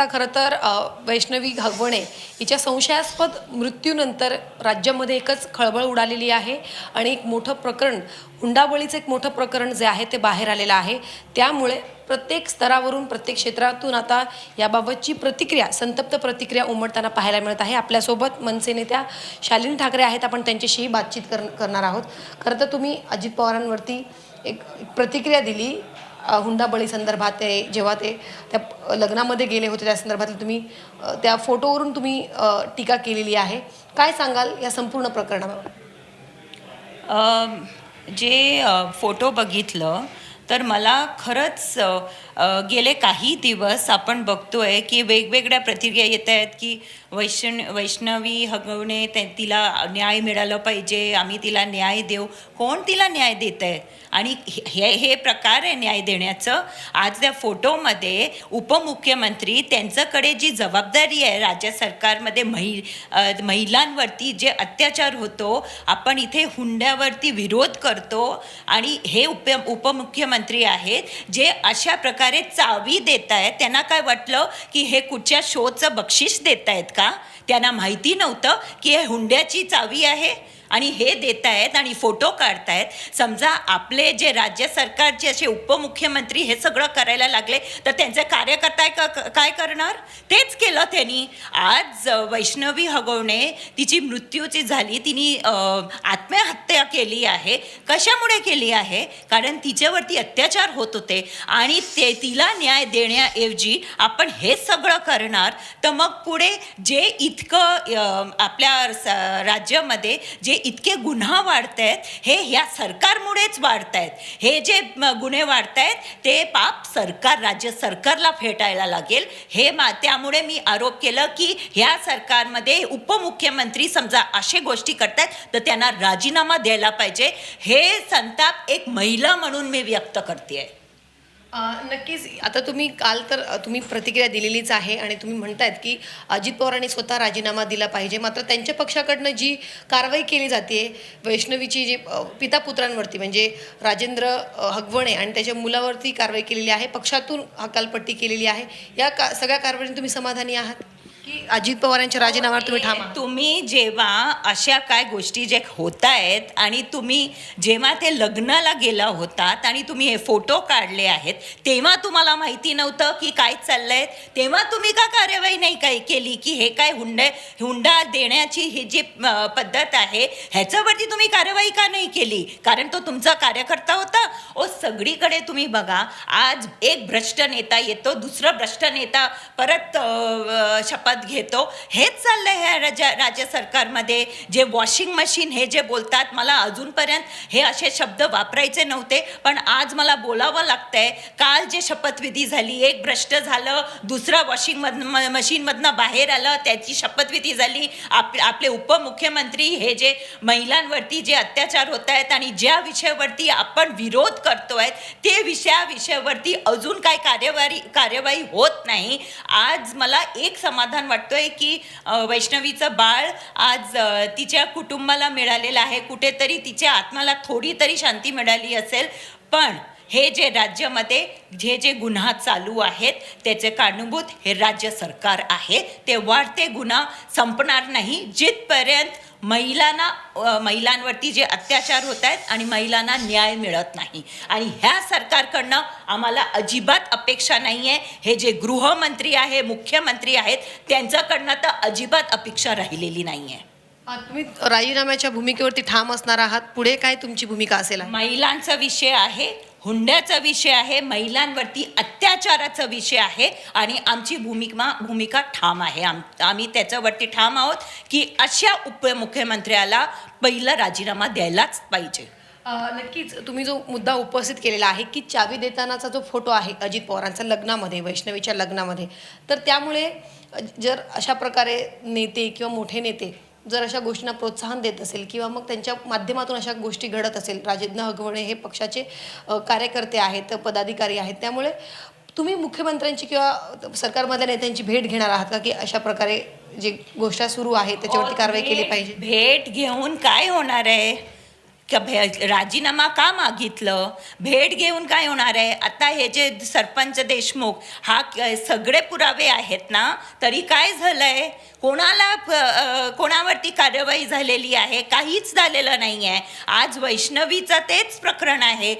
बघितला खरं तर वैष्णवी घागवणे हिच्या संशयास्पद मृत्यूनंतर राज्यामध्ये एकच खळबळ उडालेली आहे आणि एक मोठं प्रकरण हुंडाबळीचं एक मोठं प्रकरण जे आहे ते बाहेर आलेलं आहे. त्यामुळे प्रत्येक स्तरावरून प्रत्येक क्षेत्रातून आता याबाबतची प्रतिक्रिया संतप्त प्रतिक्रिया उमटताना पाहायला मिळत आहे. आपल्यासोबत मनसे नेत्या शालिनी ठाकरे आहेत. आपण त्यांच्याशीही बातचीत कर करणार आहोत. खरं तर तुम्ही अजित पवारांवरती एक प्रतिक्रिया दिली. हुंडाबळी संदर्भात ते जेव्हा ते त्या लग्नामध्ये गेले होते त्या संदर्भात तुम्ही त्या फोटोवरून तुम्ही टीका केलेली आहे. काय सांगाल या संपूर्ण प्रकरणावर जे फोटो बघितलं तर मला खरंच गेले काही दिवस आपण बघतोय की वेगवेगळ्या प्रतिक्रिया येत आहेत की वैष्ण वैष्णवी हगवणे ते तिला न्याय मिळालं पाहिजे आम्ही तिला न्याय देऊ. कोण तिला न्याय देत आहे आणि हे हे प्रकार आहे न्याय देण्याचं. आज त्या फोटोमध्ये उपमुख्यमंत्री त्यांच्याकडे जी जबाबदारी आहे राज्य सरकारमध्ये महि महिलांवरती जे अत्याचार होतो आपण इथे हुंड्यावरती विरोध करतो आणि हे उप उपमुख्यमंत्री आहेत जे अशा प्रकारे चावी देत आहेत त्यांना काय वाटलं की हे कुठच्या शोचं बक्षीस देत आहेत का? त्यांना माहिती नव्हतं की हे हुंड्याची चावी आहे? आणि हे देत आहेत आणि फोटो काढतायत. समजा आपले जे राज्य सरकारचे असे उपमुख्यमंत्री हे सगळं करायला लागले तर त्यांचे कार्यकर्ता का काय करणार? तेच केलं त्यांनी. आज वैष्णवी हगवणे तिची मृत्यूची झाली तिने आत्महत्या केली आहे. कशामुळे केली आहे? कारण तिच्यावरती अत्याचार होत होते. आणि ते तिला न्याय देण्याऐवजी आपण हे सगळं करणार. तर मग पुढे जे इतकं आपल्या स- राज्यामध्ये जे इतके गुन्हा वाढत आहेत हे ह्या सरकारमुळेच वाढत आहेत हे जे गुन्हे वाढत आहेत ते पाप सरकार राज्य सरकारला फेटायला लागेल. हे मा त्यामुळे मी आरोप केलं की ह्या सरकारमध्ये उपमुख्यमंत्री समजा असे गोष्टी करतायत तर त्यांना राजीनामा द्यायला पाहिजे. हे संताप एक महिला म्हणून मी व्यक्त करते आहे नक्कीच. आता तुम्ही काल तर तुम्ही प्रतिक्रिया दिलेलीच आहे आणि तुम्ही म्हणतायत की अजित पवारांनी स्वतः राजीनामा दिला पाहिजे. मात्र त्यांच्या पक्षाकडनं जी कारवाई केली जाते वैष्णवीची जी पिता पुत्रांवरती म्हणजे राजेंद्र हगवणे आणि त्याच्या मुलावरती कारवाई केलेली आहे पक्षातून हकालपट्टी केलेली आहे या का सगळ्या कारवाईने तुम्ही समाधानी आहात? की अजित पवारांच्या राजीनाम्यावर तुम्ही ठाम तुम्ही जेव्हा अशा काय गोष्टी जे होत आहेत आणि तुम्ही जेव्हा ते लग्नाला गेला होतात आणि तुम्ही हे फोटो काढले आहेत तेव्हा तुम्हाला माहिती नव्हतं की काय चाललंय? तेव्हा तुम्ही का कार्यवाही नाही काय केली की हे काय हुंडे हुंडा देण्याची ही जी पद्धत आहे ह्याच्यावरती तुम्ही कार्यवाही का नाही केली? कारण तो तुमचा कार्यकर्ता होता. ओ सगळीकडे तुम्ही बघा आज एक भ्रष्ट नेता येतो दुसरं भ्रष्ट नेता परत शपथ शपथ घेतो. हेच चाललंय ह्या राज्य राज्य सरकारमध्ये. जे वॉशिंग मशीन हे जे बोलतात मला अजूनपर्यंत हे असे शब्द वापरायचे नव्हते पण आज मला बोलावं लागतंय. काल जे शपथविधी झाली एक भ्रष्ट झालं दुसरा वॉशिंग मध मशीनमधनं बाहेर आलं त्याची शपथविधी झाली. आप आपले उपमुख्यमंत्री हे जे महिलांवरती जे अत्याचार होत आहेत आणि ज्या विषयावरती आपण विरोध करतोय ते विषया विषयावरती अजून काय कार्यवाही कार्यवाही होत नाही. आज मला एक समाधान वाटतोय की वैष्णवीचं बाळ आज तिच्या कुटुंबाला मिळालेलं आहे. कुठेतरी तिच्या आत्म्याला थोडी तरी शांती मिळाली असेल. पण हे जे राज्यामध्ये जे जे गुन्हा चालू आहेत त्याचे कारणीभूत हे राज्य सरकार आहे. ते वाढते गुन्हा संपणार नाही. जिथपर्यंत महिलांना महिलांवरती जे अत्याचार होत आहेत आणि महिलांना न्याय मिळत नाही. आणि ह्या सरकारकडनं आम्हाला अजिबात अपेक्षा नाही आहे हे जे गृहमंत्री आहे मुख्यमंत्री आहेत त्यांच्याकडनं तर अजिबात अपेक्षा राहिलेली नाही आहे तुम्ही राजीनाम्याच्या भूमिकेवरती ठाम असणार आहात. पुढे काय तुमची भूमिका असेल? महिलांचा विषय आहे. हुंड्याचा विषय आहे महिलांवरती अत्याचाराचा विषय आहे आणि आमची भूमिका भूमिका ठाम आहे. आम आम्ही त्याच्यावरती ठाम आहोत की अशा उपमुख्यमंत्र्याला पहिला राजीनामा द्यायलाच पाहिजे. नक्कीच. तुम्ही जो मुद्दा उपस्थित केलेला आहे की चावी देतानाचा जो फोटो आहे अजित पवारांचा लग्नामध्ये वैष्णवीच्या लग्नामध्ये तर त्यामुळे जर अशा प्रकारे नेते किंवा मोठे नेते जर अशा गोष्टींना प्रोत्साहन देत असेल किंवा मग त्यांच्या माध्यमातून अशा गोष्टी घडत असेल राजेंद्र हगवणे हे पक्षाचे कार्यकर्ते आहेत पदाधिकारी आहेत त्यामुळे तुम्ही मुख्यमंत्र्यांची किंवा सरकारमधल्या नेत्यांची भेट घेणार आहात का? की अशा प्रकारे जे गोष्टी सुरू आहेत त्याच्यावरती कारवाई केली पाहिजे? भेट घेऊन काय होणार आहे? राजीनामा का मागितलं? भेट घेऊन काय होणार आहे? आता हे जे सरपंच देशमुख हा सगळे पुरावे आहेत ना तरी काय झालंय? कोणाला कोणावरती कारवाई झालेली आहे? काहीच झालेलं नाही आहे आज वैष्णवीचं तेच प्रकरण आहे.